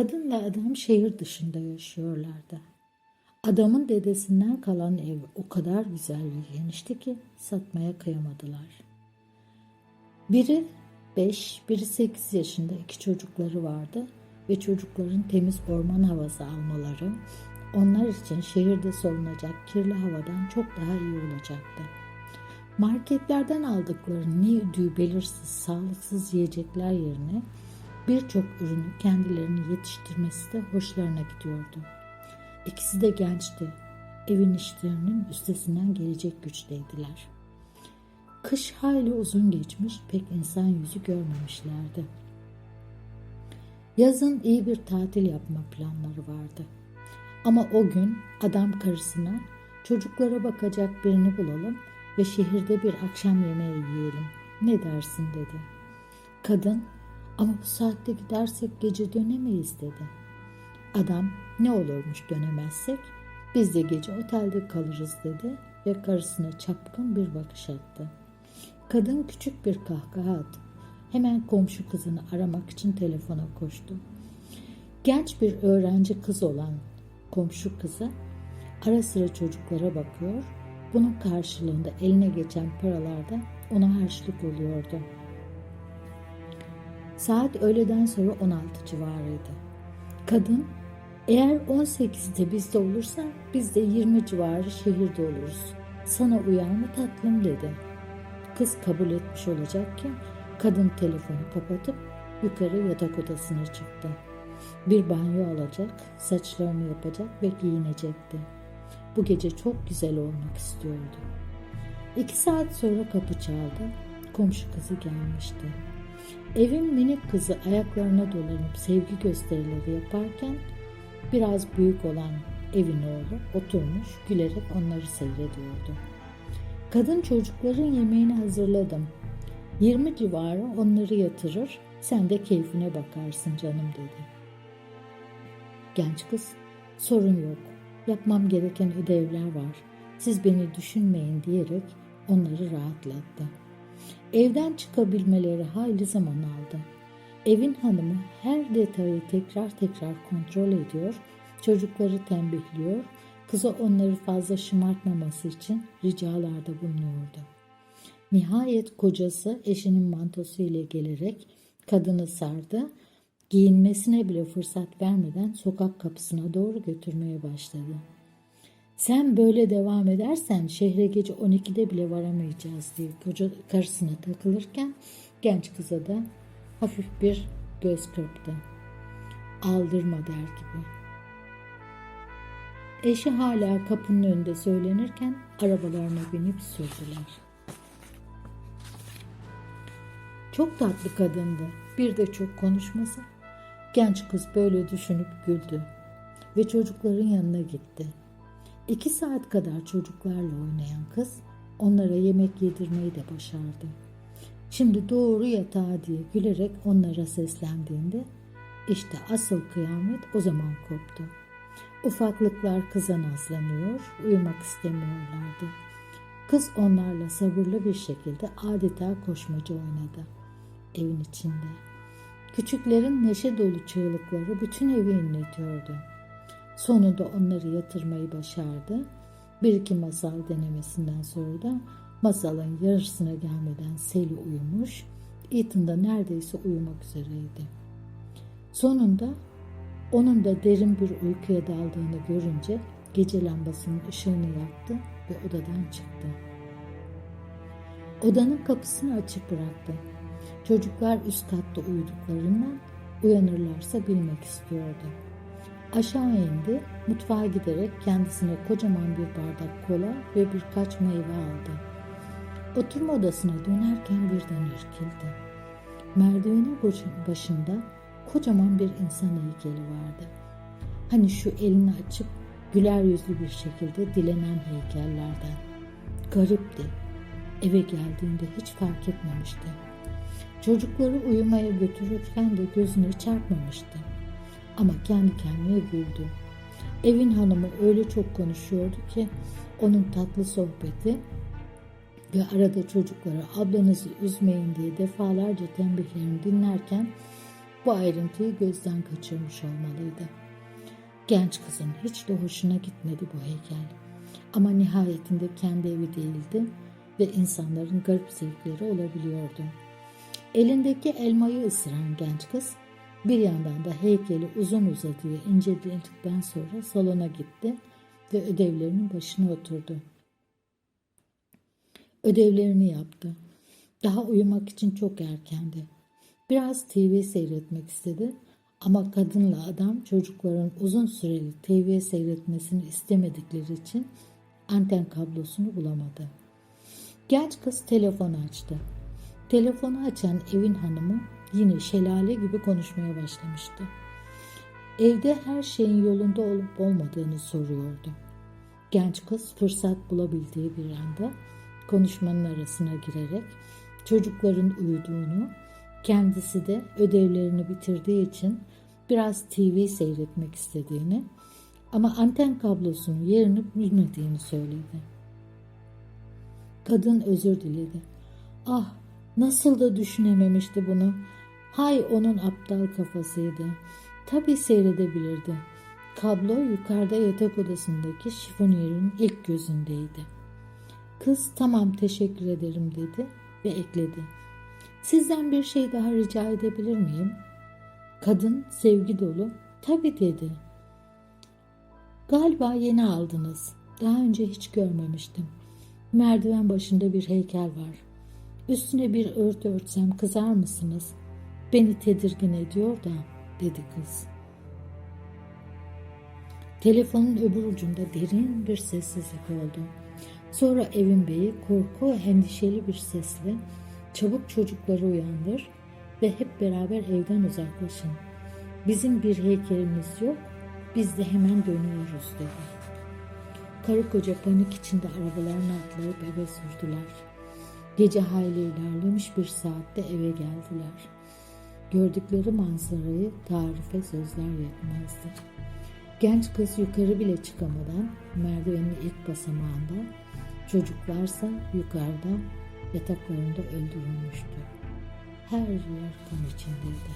Kadınla adam şehir dışında yaşıyorlardı. Adamın dedesinden kalan ev o kadar güzel ve genişti ki satmaya kıyamadılar. Biri 5, biri 8 yaşında iki çocukları vardı ve çocukların temiz orman havası almaları onlar için şehirde solunacak kirli havadan çok daha iyi olacaktı. Marketlerden aldıkları ne ödüğü belirsiz sağlıksız yiyecekler yerine birçok ürünü kendilerini yetiştirmesi de hoşlarına gidiyordu. İkisi de gençti. Evin işlerinin üstesinden gelecek güçteydiler. Kış hayli uzun geçmiş, pek insan yüzü görmemişlerdi. Yazın iyi bir tatil yapma planları vardı. Ama o gün adam karısına çocuklara bakacak birini bulalım ve şehirde bir akşam yemeği yiyelim. Ne dersin dedi. Kadın ama bu saatte gidersek gece dönemeyiz dedi. Adam ne olurmuş dönemezsek biz de gece otelde kalırız dedi ve karısına çapkın bir bakış attı. Kadın küçük bir kahkaha atıp hemen komşu kızını aramak için telefona koştu. Genç bir öğrenci kız olan komşu kızı ara sıra çocuklara bakıyor, bunun karşılığında eline geçen paralarda ona harçlık oluyordu. Saat öğleden sonra 16 civarıydı. Kadın eğer 18'de bizde olursa biz de 20 civarı şehirde oluruz. Sana uyar mı tatlım dedi. Kız kabul etmiş olacakken kadın telefonu kapatıp yukarı yatak odasına çıktı. Bir banyo alacak, saçlarını yapacak ve giyinecekti. Bu gece çok güzel olmak istiyordu. İki saat sonra kapı çaldı. Komşu kızı gelmişti. Evin minik kızı ayaklarına dolanıp sevgi gösterileri yaparken biraz büyük olan evin oğlu oturmuş gülerek onları seyrediyordu. Kadın çocukların yemeğini hazırladım. 20 civarı onları yatırır, sen de keyfine bakarsın canım dedi. Genç kız, sorun yok. Yapmam gereken ödevler var. Siz beni düşünmeyin diyerek onları rahatlattı. Evden çıkabilmeleri hayli zaman aldı. Evin hanımı her detayı tekrar tekrar kontrol ediyor, çocukları tembihliyor, kıza onları fazla şımartmaması için ricalarda bulunuyordu. Nihayet kocası eşinin mantosu ile gelerek kadını sardı, giyinmesine bile fırsat vermeden sokak kapısına doğru götürmeye başladı. Sen böyle devam edersen şehre gece 12'de bile varamayacağız diye koca karısına takılırken genç kıza da hafif bir göz kırptı. Aldırma der gibi. Eşi hala kapının önünde söylenirken arabalarına binip sürdüler. Çok tatlı kadındı. Bir de çok konuşması. Genç kız böyle düşünüp güldü ve çocukların yanına gitti. İki saat kadar çocuklarla oynayan kız onlara yemek yedirmeyi de başardı. Şimdi doğru yatağa diye gülerek onlara seslendiğinde işte asıl kıyamet o zaman koptu. Ufaklıklar kıza nazlanıyor, uyumak istemiyorlardı. Kız onlarla sabırlı bir şekilde adeta koşmacı oynadı evin içinde. Küçüklerin neşe dolu çığlıkları bütün evi inletiyordu. Sonunda onları yatırmayı başardı. Bir iki masal denemesinden sonra da masalın yarısına gelmeden Seli uyumuş, Ethan da neredeyse uyumak üzereydi. Sonunda onun da derin bir uykuya daldığını görünce gece lambasının ışığını yaktı ve odadan çıktı. Odanın kapısını açık bıraktı. Çocuklar üst katta uyuduklarından uyanırlarsa bilmek istiyordu. Aşağı indi, mutfağa giderek kendisine kocaman bir bardak kola ve birkaç meyve aldı. Oturma odasına dönerken birden irkildi. Merdivenin başında kocaman bir insan heykeli vardı. Hani şu elini açıp güler yüzlü bir şekilde dilenen heykellerden. Garipti. Eve geldiğinde hiç fark etmemişti. Çocukları uyumaya götürürken de gözüne çarpmamıştı. Ama kendi kendine güldü. Evin hanımı öyle çok konuşuyordu ki onun tatlı sohbeti ve arada çocuklara ablanızı üzmeyin diye defalarca tembihlerini dinlerken bu ayrıntıyı gözden kaçırmış olmalıydı. Genç kızın hiç de hoşuna gitmedi bu heykel. Ama nihayetinde kendi evi değildi ve insanların garip zevkleri olabiliyordu. Elindeki elmayı ısıran genç kız bir yandan da heykeli uzun uzadıya inceledikten sonra salona gitti ve ödevlerinin başına oturdu. Ödevlerini yaptı. Daha uyumak için çok erkendi. Biraz TV seyretmek istedi ama kadınla adam çocukların uzun süreli TV seyretmesini istemedikleri için anten kablosunu bulamadı. Genç kız telefonu açtı. Telefonu açan evin hanımı yine şelale gibi konuşmaya başlamıştı. Evde her şeyin yolunda olup olmadığını soruyordu. Genç kız fırsat bulabildiği bir anda konuşmanın arasına girerek çocukların uyuduğunu, kendisi de ödevlerini bitirdiği için biraz TV seyretmek istediğini ama anten kablosunun yerini bilmediğini söyledi. Kadın özür diledi. Ah nasıl da düşünememişti bunu. Hay onun aptal kafasıydı. Tabii seyredebilirdi. Kablo yukarıda yatak odasındaki şifoniyerin ilk gözündeydi. Kız tamam teşekkür ederim dedi ve ekledi. Sizden bir şey daha rica edebilir miyim? Kadın sevgi dolu tabii dedi. Galiba yeni aldınız. Daha önce hiç görmemiştim. Merdiven başında bir heykel var. Üstüne bir örtü örtsem kızar mısınız? Beni tedirgin ediyor da dedi kız. Telefonun öbür ucunda derin bir sessizlik oldu. Sonra evin beyi korku endişeli bir sesle çabuk çocukları uyandır ve hep beraber evden uzaklaşın. Bizim bir heykelimiz yok, biz de hemen dönüyoruz dedi. Karı koca panik içinde arabalarına atlayıp eve sürdüler. Gece hayli ilerlemiş bir saatte eve geldiler. Gördükleri manzarayı tarife sözler yetmezdi. Genç kız yukarı bile çıkamadan merdivenin ilk basamağında, çocuklarsa yukarıda yataklarında öldürülmüştü. Her yer kan içindeydi.